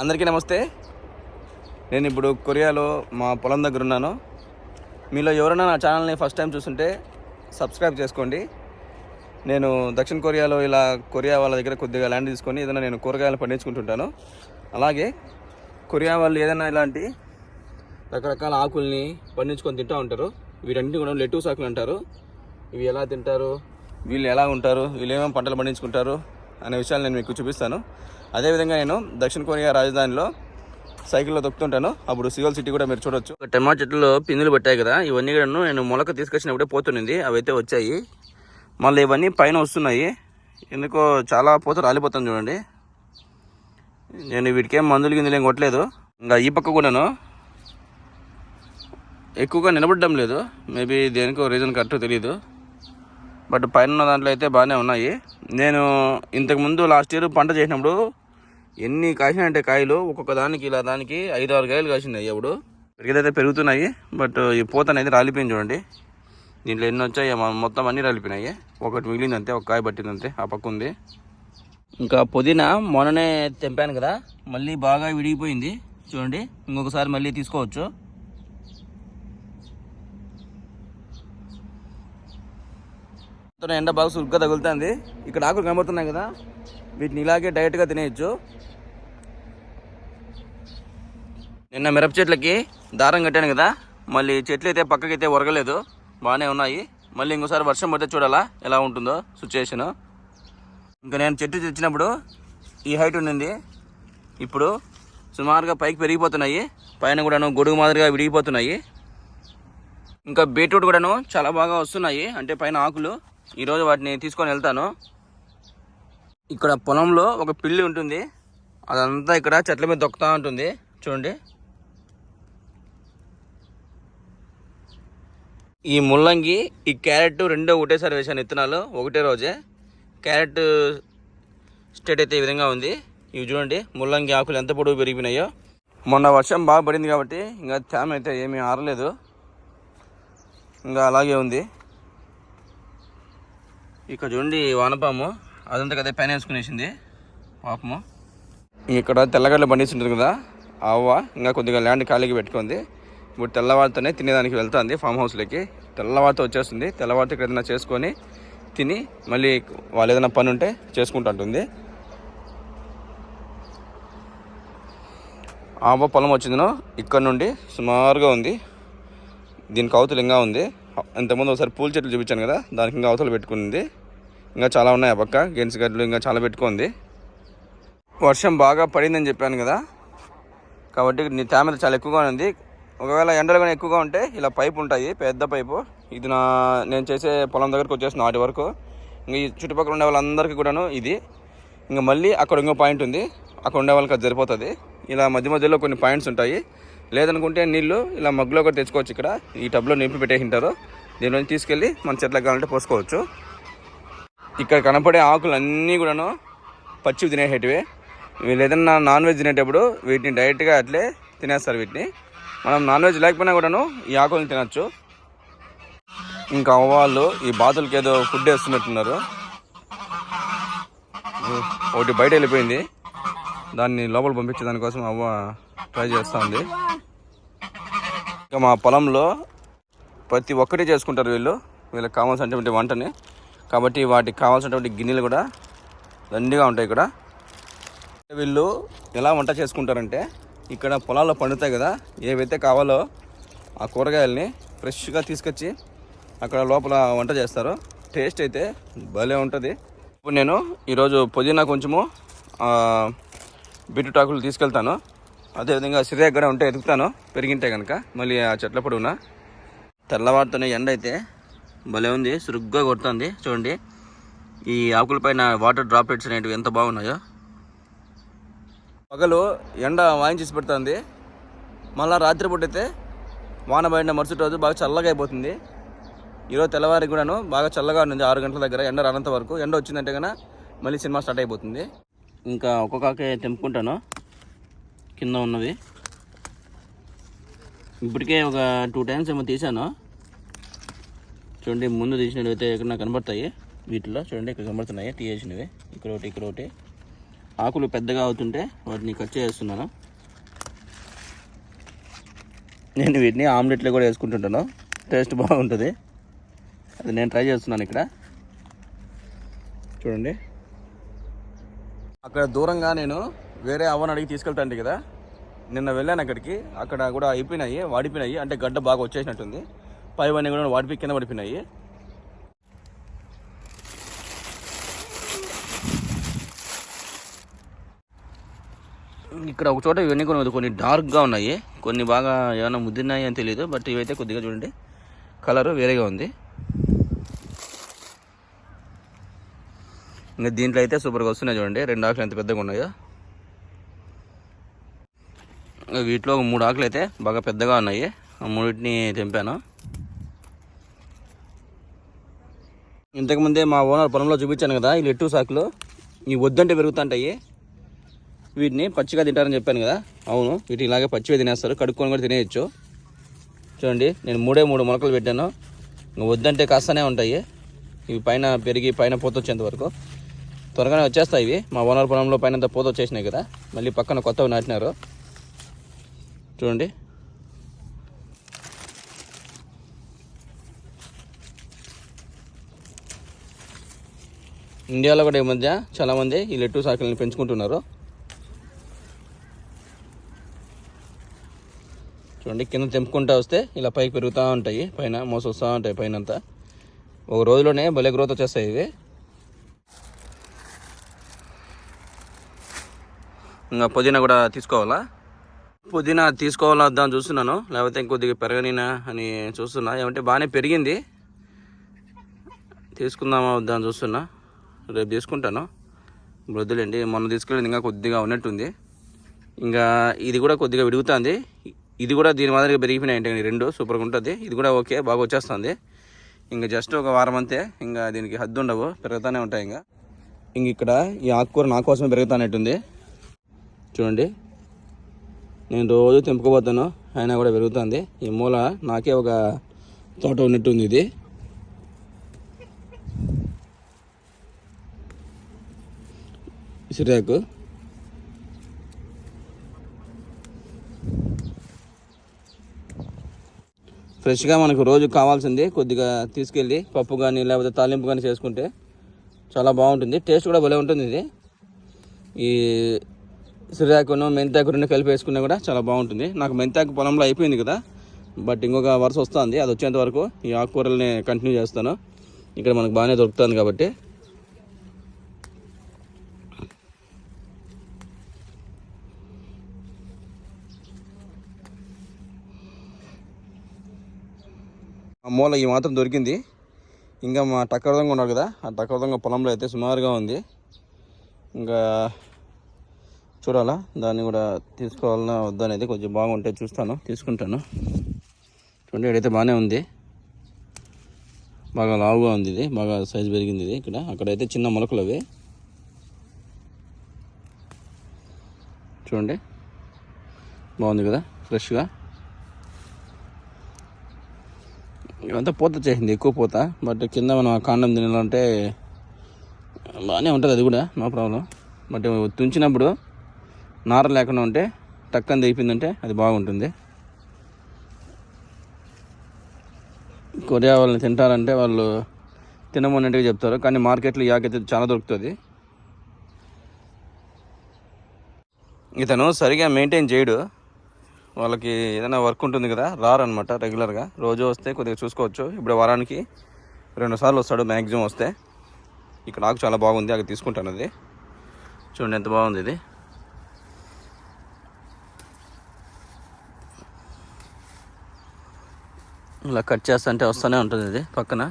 అందరికీ నమస్తే. నేను ఇప్పుడు కొరియాలో మా పొలం దగ్గర ఉన్నాను. మీలో ఎవరైనా నా ఛానల్ని ఫస్ట్ టైం చూస్తుంటే సబ్స్క్రైబ్ చేసుకోండి. నేను దక్షిణ కొరియాలో ఇలా కొరియా వాళ్ళ దగ్గర కొద్దిగా ల్యాండ్ తీసుకొని ఏదైనా నేను కూరగాయలు పండించుకుంటుంటాను. అలాగే కొరియా వాళ్ళు ఏదైనా ఇలాంటి రకరకాల ఆకుల్ని పండించుకొని తింటూ ఉంటారు. వీటన్నిటి కూడా లెటూస్ ఆకులు అంటారు. ఇవి ఎలా తింటారు? వీళ్ళు ఎలా ఉంటారు? వీళ్ళు ఏమేమి పంటలు పండించుకుంటారు? అనే విషయాలు నేను మీకు చూపిస్తాను. అదేవిధంగా నేను దక్షిణ కొరియా రాజధానిలో సైకిల్లో తొక్కుతుంటాను. అప్పుడు సియోల్ సిటీ కూడా మీరు చూడొచ్చు. టమాటా చెట్లు పిందులు పెట్టాయి కదా ఇవన్నీ కూడా నేను మొలక తీసుకొచ్చినప్పుడే పోతుంది అవి అయితే వచ్చాయి. మళ్ళీ ఇవన్నీ పైన వస్తున్నాయి. ఎందుకో చాలా పోత రాలిపోతుంది చూడండి. నేను వీటికేం మందులు గిందులు ఏం కొట్టలేదు. ఇంకా ఈ పక్క కూడాను ఎక్కువగా నిలబడడం లేదు. మేబీ దేనికో రీజన్ కరెక్ట్ తెలియదు బట్ పైన దాంట్లో అయితే బాగానే ఉన్నాయి. నేను ఇంతకుముందు లాస్ట్ ఇయర్ పంట చేసినప్పుడు ఎన్ని కాసినాయంటే కాయలు ఒక్కొక్క దానికి ఇలా దానికి ఐదు ఆరు కాయలు కాసినాయి అప్పుడు. పెరిగేదైతే పెరుగుతున్నాయి బట్ ఈ పూత అనేది రాలిపోయింది చూడండి. దీంట్లో ఎన్ని వచ్చాయి మొత్తం అన్నీ రాలిపోయినాయి. ఒకటి మిగిలింది అంతే ఒక కాయ పట్టింది అంతే ఆ పక్క ఉంది. ఇంకా పుదీనా మొన్ననే తెంపాను కదా మళ్ళీ బాగా విడిగిపోయింది. చూడండి ఇంకొకసారి మళ్ళీ తీసుకోవచ్చు. ఎండ బాగా సురుగ్గా తగులుతుంది. ఇక్కడ ఆకులు కనబడుతున్నాయి కదా. వీటిని ఇలాగే డైరెక్ట్గా తినేయచ్చు. నిన్న మిరప చెట్లకి దారం కట్టాను కదా మళ్ళీ చెట్లు అయితే పక్కకైతే అయితే ఒరగలేదు బాగానే ఉన్నాయి. మళ్ళీ ఇంకోసారి వర్షం పడితే చూడాలా ఎలా ఉంటుందో సిచ్యువేషను ఇంకా నేను చెట్టు తెచ్చినప్పుడు ఈ హైట్ ఉండింది. ఇప్పుడు సుమారుగా పైకి పెరిగిపోతున్నాయి పైన కూడాను గొడుగు మాదిరిగా విడిగిపోతున్నాయి ఇంకా బీట్రూట్ కూడాను చాలా బాగా వస్తున్నాయి అంటే పైన ఆకులు. ఈరోజు వాటిని తీసుకొని వెళ్తాను. ఇక్కడ పొలంలో ఒక పిల్లి ఉంటుంది. అదంతా ఇక్కడ చెట్ల మీద దొక్కుతూ ఉంటుంది. చూడండి. ఈ ముల్లంగి ఈ క్యారెట్ రెండో ఒకటేసారి వేసాను విత్తనాలు. ఒకటే రోజే. క్యారెట్ స్టేట్ అయితే ఈ విధంగా ఉంది. ఇవి చూడండి ముల్లంగి ఆకులు ఎంత పొడవు పెరిగిపోయినాయో. మొన్న వర్షం బాగా పడింది కాబట్టి ఇంకా తేమ అయితే ఏమీ ఆరలేదు. ఇంకా అలాగే ఉంది. ఇక్కడ చూడండి వానపాము. అదంతా కదా పైన వేసుకునేసింది. పాపము. ఇక్కడ తెల్లగడ్డలు పండిస్తుంటుంది కదా అవ్వ ఇంకా కొద్దిగా ల్యాండ్ ఖాళీకి పెట్టుకుంది. ఇప్పుడు తెల్లవారితోనే తినేదానికి వెళ్తుంది ఫామ్ హౌస్లోకి తెల్లవారితో వచ్చేస్తుంది. తెల్లవారితో ఇక్కడ ఏదైనా చేసుకొని తిని మళ్ళీ వాళ్ళు ఏదైనా పని ఉంటే చేసుకుంటుంటుంది ఆవ పొలం వచ్చిందినో ఇక్కడ నుండి సుమారుగా ఉంది. దీనికి అవతల ఇంకా ఉంది. ఇంతకుముందు ఒకసారి పూల చెట్లు చూపించాను కదా దానికి ఇంకా అవతల పెట్టుకుంది. ఇంకా చాలా ఉన్నాయి ఆ పక్క. గెన్స్ గడ్డలు ఇంకా చాలా పెట్టుకుంది. వర్షం బాగా పడిందని చెప్పాను కదా. కాబట్టి నీ తేమత చాలా ఎక్కువగా ఉంది. ఒకవేళ ఎండలు కానీ ఎక్కువగా ఉంటే ఇలా పైపు ఉంటాయి పెద్ద పైపు. ఇది నా నేను చేసే పొలం దగ్గరకు వచ్చేసిన వాటి వరకు. ఇంకా ఈ చుట్టుపక్కల ఉండే వాళ్ళందరికీ కూడాను ఇది. ఇంకా మళ్ళీ అక్కడ ఇంకో పాయింట్ ఉంది. అక్కడ ఉండే వాళ్ళకి అది సరిపోతుంది. ఇలా మధ్య మధ్యలో కొన్ని పాయింట్స్ ఉంటాయి. లేదనుకుంటే నీళ్ళు ఇలా మగ్గులో కూడా తెచ్చుకోవచ్చు ఇక్కడ. ఈ టబ్లో నింపి పెట్టేసింటారు. దీని నుంచి తీసుకెళ్ళి మన చెట్లకు కావాలంటే పోసుకోవచ్చు. ఇక్కడ కనపడే ఆకులు అన్నీ కూడాను పచ్చివి తినేసేటివే. వీళ్ళు ఏదైనా నాన్ వెజ్ తినేటప్పుడు వీటిని డైరెక్ట్గా అట్లే తినేస్తారు వీటిని. మనం నాన్ వెజ్ లేకపోయినా కూడాను ఈ ఆకులను తినచ్చు. ఇంకా వాళ్ళు ఈ బాతులకి ఏదో ఫుడ్ వేస్తున్నట్టున్నారు. ఒకటి బయట వెళ్ళిపోయింది. దాన్ని లోపల పంపించే దానికోసం అవ్వ ట్రై చేస్తూ ఉంది. ఇంకా మా పొలంలో ప్రతి ఒక్కటి చేసుకుంటారు వీళ్ళు. వీళ్ళకి కావాల్సినటువంటి వంటని. కాబట్టి వాటికి కావాల్సినటువంటి గిన్నెలు కూడా దండిగా ఉంటాయి ఇక్కడ. వీళ్ళు ఎలా వంట చేసుకుంటారంటే ఇక్కడ పొలాల్లో పండుతాయి కదా ఏవైతే కావాలో ఆ కూరగాయల్ని ఫ్రెష్గా తీసుకొచ్చి అక్కడ లోపల వంట చేస్తారు. టేస్ట్ అయితే భలే ఉంటుంది. ఇప్పుడు నేను ఈరోజు పుదీనా కొంచెము బీట్రూట్ ఆకులు తీసుకెళ్తాను. అదేవిధంగా సిరే కూడా ఉంటే ఎదుగుతాను. పెరిగింటే కనుక మళ్ళీ ఆ చెట్ల పొడవున. తెల్లవారుతున్న ఎండ అయితే భలే ఉంది సురుగ్గా కొడుతుంది. చూడండి ఈ ఆకులపైన వాటర్ డ్రాప్లెట్స్ అనేటివి ఎంత బాగున్నాయో. పగలు ఎండ వాయించేసి పెడుతుంది. మళ్ళీ రాత్రిపూట అయితే వాన పడిన మరుసటి రోజు బాగా చల్లగా అయిపోతుంది. ఈరోజు తెల్లవారి కూడాను బాగా చల్లగా ఉంది ఆరు గంటల దగ్గర ఎండ రానంత వరకు. ఎండ వచ్చిందంటే కనుక మళ్ళీ సినిమా స్టార్ట్ అయిపోతుంది. ఇంకా ఒక్కొక్కకే తెంపుకుంటాను. కింద ఉన్నవి ఇప్పటికే ఒక టూ టైమ్స్ ఏమో తీసాను చూడండి ముందు తీసినవి అయితే ఎక్కడ కనబడతాయి? వీటిలో చూడండి ఇక్కడ కనబడుతున్నాయి తీసేసినవి ఇక్కడ ఒకటి ఇక్కడ ఒకటి. ఆకులు పెద్దగా అవుతుంటే వాటిని కట్ చేస్తున్నాను. నేను వీటిని ఆమ్లెట్లో కూడా వేసుకుంటుంటాను. టేస్ట్ బాగుంటుంది. అది నేను ట్రై చేస్తున్నాను ఇక్కడ. చూడండి. అక్కడ దూరంగా నేను వేరే అవ్వని అడిగి తీసుకెళ్తాండి కదా. నిన్న వెళ్ళాను అక్కడికి. అక్కడ కూడా అయిపోయినాయి వాడిపోయినాయి. అంటే గడ్డ బాగా వచ్చేసినట్టుంది. పైవన్నీ కూడా వాటిపై కింద పడిపోయినాయి. ఇక్కడ ఒక చోట ఇవన్నీ కొన్ని కొన్ని డార్క్గా ఉన్నాయి. కొన్ని బాగా ఏమైనా ముద్దినాయి అని తెలియదు బట్ ఇవైతే కొద్దిగా చూడండి. కలర్ వేరేగా ఉంది. ఇంకా దీంట్లో అయితే సూపర్గా వస్తున్నాయి చూడండి. రెండు ఆకులు ఎంత పెద్దగా ఉన్నాయో. వీటిలో మూడు ఆకులు అయితే బాగా పెద్దగా ఉన్నాయి. ఆ మూడింటిని తెంపాను. ఇంతకుముందే మా ఓనర్ పొలంలో చూపించాను కదా ఈ లెట్టు సాకులు. ఈ వద్దంటే పెరుగుతుంటాయి. వీటిని పచ్చిగా తింటారని చెప్పాను కదా. అవును వీటిని ఇలాగే పచ్చిగా తినేస్తారు. కడుక్కొని కూడా తినేయచ్చు. చూడండి నేను మూడే మూడు మొలకలు పెట్టాను. వద్దంటే కాస్తనే ఉంటాయి. ఇవి పైన పెరిగి పైన పూత వచ్చేంతవరకు త్వరగానే వచ్చేస్తాయి ఇవి. మా ఓనర్ పొలంలో పైన అంతా పూత వచ్చేసినాయి కదా. మళ్ళీ పక్కన కొత్తవి నాటినారు. చూడండి. ఇండియాలో కూడా ఈ మధ్య చాలామంది ఈ లెట్టు సాకులను పెంచుకుంటున్నారు. చూడండి కింద తెంపుకుంటా వస్తే ఇలా పైకి పెరుగుతూ ఉంటాయి పైన మోస వస్తూ ఉంటాయి పైన అంతా ఒక రోజులోనే భలే గ్రోత్ వచ్చేస్తాయి ఇవి. ఇంకా పుదీనా కూడా తీసుకోవాలా? పుదీనా తీసుకోవాలా వద్దా అని చూస్తున్నాను. లేకపోతే ఇంకొద్దిగా పెరగనినా అని చూస్తున్నా. ఏమంటే బాగానే పెరిగింది. తీసుకుందామా వద్దా అని చూస్తున్నా. రేపు తీసుకుంటాను. వద్దులేండి మొన్న తీసుకెళ్ళింది ఇంకా కొద్దిగా ఉన్నట్టుంది. ఇంకా ఇది కూడా కొద్దిగా విడుగుతుంది. ఇది కూడా దీని మాదిరిగా పెరిగిపోయినాయి అంటే రెండు సూపర్గా ఉంటుంది. ఇది కూడా ఓకే బాగా వచ్చేస్తుంది. ఇంకా జస్ట్ ఒక వారం అంతే ఇంకా దీనికి హద్దు ఉండవు పెరుగుతూనే ఉంటాయి ఇంకా. ఇంక ఇక్కడ ఈ ఆకుకూర నా కోసమే పెరుగుతానట్టుంది. చూడండి నేను రోజు తెంపుకోబోతాను అయినా కూడా పెరుగుతుంది. ఈ మూల నాకే ఒక తోట ఉన్నట్టుంది ఇది. సిరాకు ఫ్రెష్గా మనకు రోజు కావాల్సింది కొద్దిగా తీసుకెళ్ళి పప్పు కానీ లేకపోతే తాలింపు కానీ చేసుకుంటే చాలా బాగుంటుంది. టేస్ట్ కూడా భలే ఉంటుంది ఇది. ఈ సిరాకును మెంతాకు రెండు కలిపి వేసుకున్నా కూడా చాలా బాగుంటుంది. నాకు మెంతాకు పొలంలో అయిపోయింది కదా బట్ ఇంకొక వరుస వస్తుంది. అది వచ్చేంత వరకు ఈ ఆకుకూరల్ని కంటిన్యూ చేస్తాను. ఇక్కడ మనకు బాగానే దొరుకుతుంది కాబట్టి. మూల ఈ మాత్రం దొరికింది. ఇంకా మా టక్కర దొంగ ఉన్నారు కదా ఆ టక్కర దొంగ పొలంలో అయితే సుమారుగా ఉంది. ఇంకా చూడాలా దాన్ని కూడా తీసుకోవాలన్నా వద్దా అనేది కొంచెం బాగుంటే చూస్తాను తీసుకుంటాను. చూడండి ఇక్కడైతే బాగానే ఉంది. బాగా లావుగా ఉంది ఇది బాగా సైజు పెరిగింది ఇది ఇక్కడ. అక్కడైతే చిన్న మొలకలు అవి. చూడండి బాగుంది కదా ఫ్రెష్గా. ఇవంతా పూత చేసింది ఎక్కువ పూత. బట్ కింద మనం ఆ కాండం తినాలంటే బాగానే ఉంటుంది అది కూడా నో ప్రాబ్లం బట్ తుంచినప్పుడు నార లేకుండా ఉంటే టక్కన దిగిపోయిందంటే అది బాగుంటుంది. కొరియా వాళ్ళని తింటారంటే వాళ్ళు తినమన్నట్టుగా చెప్తారు కానీ మార్కెట్లో యాకైతే చాలా దొరుకుతుంది. ఇతను సరిగా మెయింటైన్ చేయడు. వాళ్ళకి ఏదైనా వర్క్ ఉంటుంది కదా రారనమాట రెగ్యులర్గా రోజు వస్తే కొద్దిగా చూసుకోవచ్చు. ఇప్పుడు వారానికి రెండు సార్లు వస్తాడు మ్యాక్సిమం వస్తే. ఇక్కడ నాకు చాలా బాగుంది అక్కడ తీసుకుంటాను అది. చూడండి ఎంత బాగుంది ఇది. ఇలా కట్ చేస్తా అంటే వస్తూనే ఉంటుంది ఇది పక్కన.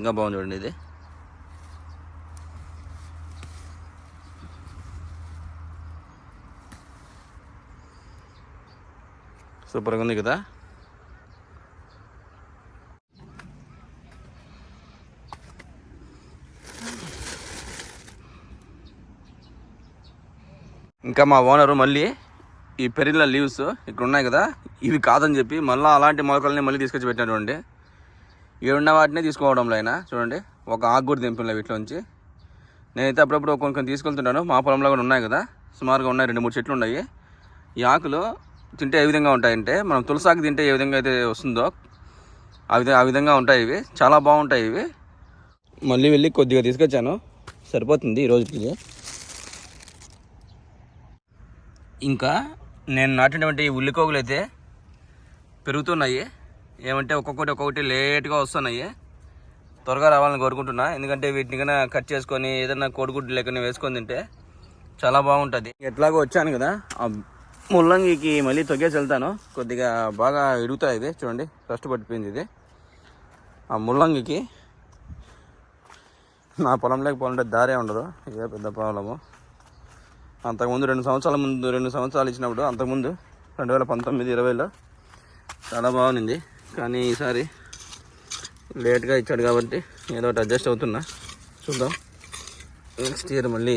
ఇంకా బాగుంది చూడండి ఇది. సూపర్గా ఉంది కదా? ఇంకా మా ఓనరు మళ్ళీ ఈ పెరిగిన లీవ్స్ ఇక్కడ ఉన్నాయి కదా? ఇవి కాదని చెప్పి మళ్ళీ అలాంటి మొలకల్ని మళ్ళీ తీసుకొచ్చి పెట్టినాడు చూడండి. ఇక్కడ ఉన్న వాటినే తీసుకోవడంలో అయినా చూడండి. ఒక ఆకు కూడా దింపిన వీటిలోంచి నేనైతే అప్పుడప్పుడు కొన్ని కొన్ని తీసుకెళ్తుంటాను. మా పొలంలో కూడా ఉన్నాయి కదా? సుమారుగా ఉన్నాయి రెండు మూడు చెట్లు ఉన్నాయి. ఈ ఆకులు తింటే ఏ విధంగా ఉంటాయంటే మనం తులసాకు తింటే ఏ విధంగా అయితే వస్తుందో ఆ విధంగా ఆ విధంగా ఉంటాయి ఇవి. చాలా బాగుంటాయి ఇవి. మళ్ళీ వెళ్ళి కొద్దిగా తీసుకొచ్చాను. సరిపోతుంది ఈ రోజుకి ఇంకా నేను నాటినటువంటి ఈ ఉల్లికోగులు అయితే పెరుగుతున్నాయి. ఏమంటే ఒక్కొక్కటి ఒక్కొక్కటి లేట్గా వస్తున్నాయి. త్వరగా రావాలని కోరుకుంటున్నా. ఎందుకంటే వీటిని కన్నా కట్ చేసుకొని ఏదైనా కోడిగుడ్డు లేకుండా వేసుకొని తింటే చాలా బాగుంటుంది. ఎట్లాగో వచ్చాను కదా. ముల్లంగికి మళ్ళీ తొగ్గేసి వెళ్తాను. కొద్దిగా బాగా ఇడుగుతాయి ఇది చూడండి ఫస్ట్ పట్టిపోయింది ఇది. ఆ ముల్లంగికి నా పొలంలోకి పోవాలంటే దారే ఉండదు ఇదే పెద్ద ప్రాబ్లము. అంతకుముందు రెండు సంవత్సరాల ముందు రెండు సంవత్సరాలు ఇచ్చినప్పుడు అంతకుముందు రెండు వేల పంతొమ్మిది ఇరవైలో చాలా బాగుంది కానీ ఈసారి లేట్గా ఇచ్చాడు కాబట్టి ఏదో ఒకటి అడ్జస్ట్ అవుతున్నా. చూద్దాం. నెక్స్ట్ ఇయర్ మళ్ళీ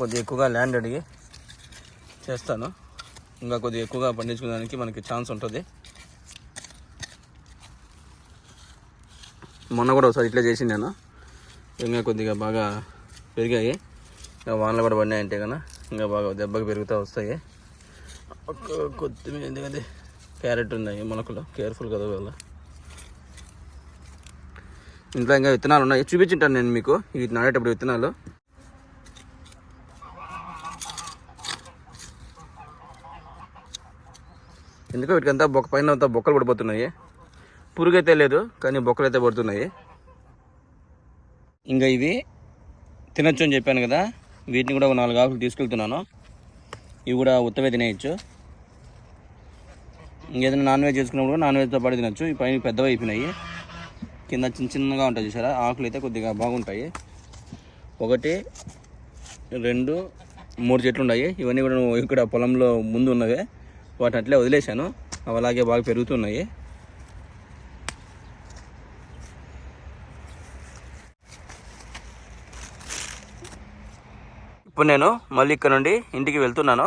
కొద్దిగా ఎక్కువగా ల్యాండ్ అడిగి చేస్తాను. ఇంకా కొద్దిగా ఎక్కువగా పండించుకోవడానికి మనకి ఛాన్స్ ఉంటుంది. మొన్న కూడా ఒకసారి ఇట్లా చేసి నేను. ఇంకా కొద్దిగా బాగా పెరిగాయి. ఇంకా వానలు కూడా పడినాయంటే కన్నా ఇంకా బాగా దెబ్బకి పెరుగుతూ వస్తాయి. ఒక కొత్తిమీర ఎందుకంటే క్యారెట్ ఉన్నాయి మొలకలు. కేర్ఫుల్ కదా వాళ్ళ ఇంట్లో ఇంకా విత్తనాలు ఉన్నాయి. చూపించుంటాను నేను మీకు. ఇవి నాడేటప్పుడు విత్తనాలు. ఎందుకో వీటికంతా బొక్క పైన అంతా బొక్కలు పడిపోతున్నాయి. పురుగు అయితే లేదు కానీ బొక్కలు అయితే పడుతున్నాయి. ఇంకా ఇవి తినొచ్చు అని చెప్పాను కదా వీటిని కూడా ఒక నాలుగు ఆకులు తీసుకెళ్తున్నాను. ఇవి కూడా ఉత్తవే తినేయచ్చు. ఇంకేదైనా నాన్ వెజ్ చేసుకున్నప్పుడు నాన్ వెజ్తో పాటు తినొచ్చు. ఈ పైన పెద్దవి అయిపోయినాయి. కింద చిన్న చిన్నగా ఉంటాయి చూసారా? ఆకులు అయితే కొద్దిగా బాగుంటాయి. ఒకటి రెండు మూడు చెట్లు ఉన్నాయి. ఇవన్నీ కూడా ఇక్కడ పొలంలో ముందు ఉన్నవే. వాటిని అట్లే వదిలేశాను. అవి అలాగే బాగా పెరుగుతున్నాయి. ఇప్పుడు నేను మళ్ళీ ఇక్కడ నుండి ఇంటికి వెళ్తున్నాను.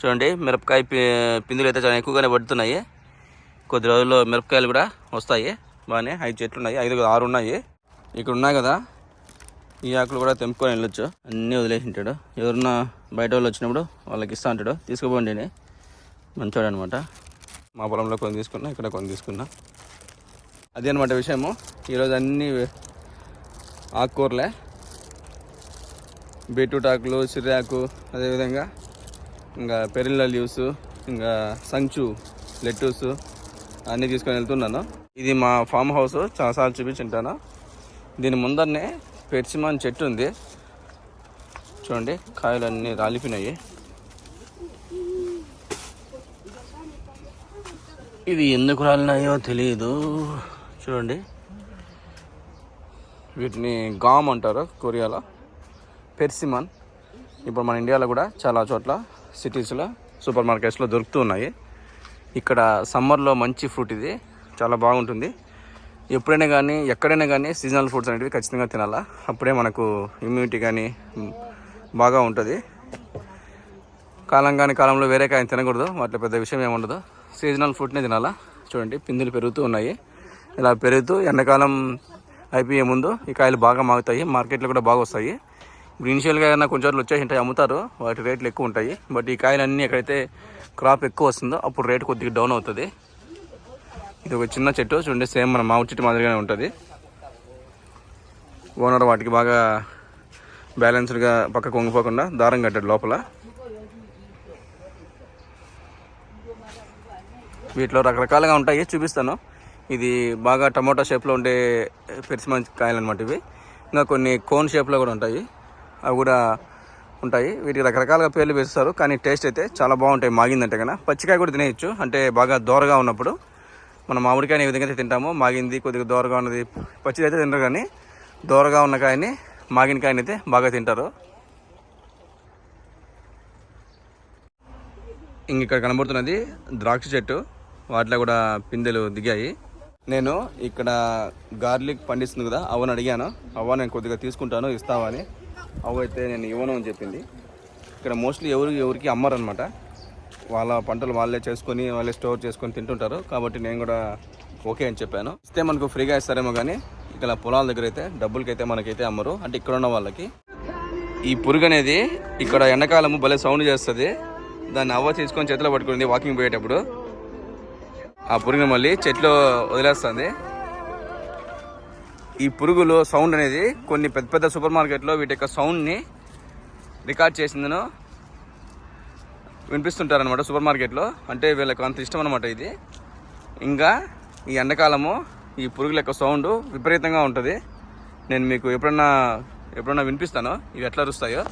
చూడండి మిరపకాయ పిందులు అయితే చాలా ఎక్కువగానే పడుతున్నాయి. కొద్ది రోజుల్లో మిరపకాయలు కూడా వస్తాయి. బాగానే ఐదు చెట్లు ఉన్నాయి. ఐదు ఆరు ఉన్నాయి. ఇక్కడ ఉన్నాయి కదా. ఈ ఆకులు కూడా తెంపుకొని వెళ్ళొచ్చు. అన్నీ వదిలేసి ఉంటాడు. ఎవరన్నా బయట వాళ్ళు వచ్చినప్పుడు వాళ్ళకి ఇస్తా అంటాడు తీసుకుపోండి మంచోడు అనమాట మా పొలంలో కొన్ని తీసుకున్నా ఇక్కడ కొన్ని తీసుకున్నా. అదే అనమాట విషయము. ఈరోజు అన్ని ఆకుకూరలే. బీట్రూట్ ఆకులు సిర్రాకు అదేవిధంగా ఇంకా పెరిల్ల లీవ్స్ ఇంకా సంచు లెట్టూస్ అన్నీ తీసుకొని వెళ్తున్నాను. ఇది మా ఫామ్ హౌస్ చాలాసార్లు చూపించుంటాను. దీని ముందరనే పెర్చిమాన్ చెట్టు ఉంది. చూడండి కాయలు అన్నీ రాలిపోయినాయి. ఇది ఎందుకు రాలినాయో తెలియదు చూడండి. వీటిని గామ్ అంటారు కొరియాలో. పెర్సిమన్. ఇప్పుడు మన ఇండియాలో కూడా చాలా చోట్ల సిటీస్లో సూపర్ మార్కెట్స్లో దొరుకుతూ ఉన్నాయి ఇక్కడ సమ్మర్లో మంచి ఫ్రూట్ ఇది. చాలా బాగుంటుంది. ఎప్పుడైనా కానీ ఎక్కడైనా కానీ సీజనల్ ఫ్రూట్స్ అనేవి ఖచ్చితంగా తినాలా. అప్పుడే మనకు ఇమ్యూనిటీ కానీ బాగా ఉంటుంది. కాలం కానీ కాలంలో వేరే కాయని తినకూడదు. వాటిలో పెద్ద విషయం ఏముండదు. సీజనల్ ఫుడ్నే తినాలా? చూడండి పిందులు పెరుగుతూ ఉన్నాయి. ఇలా పెరుగుతూ ఎండాకాలం అయిపోయే ముందు ఈ కాయలు బాగా మాగుతాయి. మార్కెట్లో కూడా బాగా వస్తాయి. గ్రీన్షియల్గా ఇనిషియల్గా ఏమైనా కొంచెం రోజులు వచ్చేసి ఉంటాయి అమ్ముతారు. వాటి రేట్లు ఎక్కువ ఉంటాయి. బట్ ఈ కాయలు అన్నీ ఎక్కడైతే క్రాప్ ఎక్కువ వస్తుందో అప్పుడు రేట్ కొద్దిగా డౌన్ అవుతుంది. ఇది ఒక చిన్న చెట్టు. చూడండి సేమ్ మన మామిడి చెట్టు మాదిరిగానే ఉంటుంది. ఓనర్ వాటికి బాగా బ్యాలెన్స్డ్గా పక్కకు వంగిపోకుండా దారం కట్టాడు లోపల. వీటిలో రకరకాలుగా ఉంటాయి చూపిస్తాను. ఇది బాగా టమాటా షేప్లో ఉండే పెరిసిమంచి కాయలు అనమాట ఇవి. ఇంకా కొన్ని కోన్ షేప్లో కూడా ఉంటాయి. అవి కూడా ఉంటాయి. వీటికి రకరకాలుగా పేర్లు వేస్తారు కానీ టేస్ట్ అయితే చాలా బాగుంటాయి. మాగిందంటే కన్నా. పచ్చికాయ కూడా తినేయచ్చు అంటే బాగా దోరగా ఉన్నప్పుడు. మనం మామిడికాయని ఏ విధంగా అయితే తింటామో మాగింది కొద్దిగా దోరగా ఉన్నది. పచ్చిది అయితే తింటారు కానీ దోరగా ఉన్న కాయని మాగిన కాయని అయితే బాగా తింటారు. ఇంక ఇక్కడ కనబడుతున్నది ద్రాక్ష చెట్టు. వాటిలో కూడా పిందెలు దిగాయి. నేను ఇక్కడ గార్లిక్ పండిస్తుంది కదా అవని అడిగాను. అవ్వ నేను కొద్దిగా తీసుకుంటాను ఇస్తావా అని. అవ్వ అయితే నేను ఇవ్వను అని చెప్పింది. ఇక్కడ మోస్ట్లీ ఎవరు ఎవరికి అమ్మరనమాట వాళ్ళ పంటలు వాళ్ళే చేసుకొని వాళ్ళే స్టోర్ చేసుకొని తింటుంటారు. కాబట్టి నేను కూడా ఓకే అని చెప్పాను. ఇస్తే మనకు ఫ్రీగా ఇస్తారేమో కానీ ఇక్కడ పొలాల దగ్గర అయితే డబ్బులకైతే మనకైతే అమ్మరు. అంటే ఇక్కడ ఉన్న వాళ్ళకి. ఈ పురుగు అనేది ఇక్కడ ఎండాకాలము భలే సౌండ్ చేస్తుంది. దాన్ని అవ్వ తీసుకొని చేతిలో పట్టుకుంది వాకింగ్ పోయేటప్పుడు. ఆ పురుగుని మళ్ళీ చెట్లు వదిలేస్తుంది. ఈ పురుగులు సౌండ్ అనేది కొన్ని పెద్ద పెద్ద సూపర్ మార్కెట్లో వీటి యొక్క సౌండ్ని రికార్డ్ చేసిందను. వినిపిస్తుంటారనమాట సూపర్ మార్కెట్లో. అంటే వీళ్ళకి అంత ఇష్టం అనమాట ఇది. ఇంకా ఈ ఎండాకాలము ఈ పురుగుల యొక్క సౌండ్ విపరీతంగా ఉంటుంది. నేను మీకు ఎప్పుడన్నా ఎప్పుడన్నా వినిపిస్తాను ఇవి ఎట్లా అరుస్తాయో.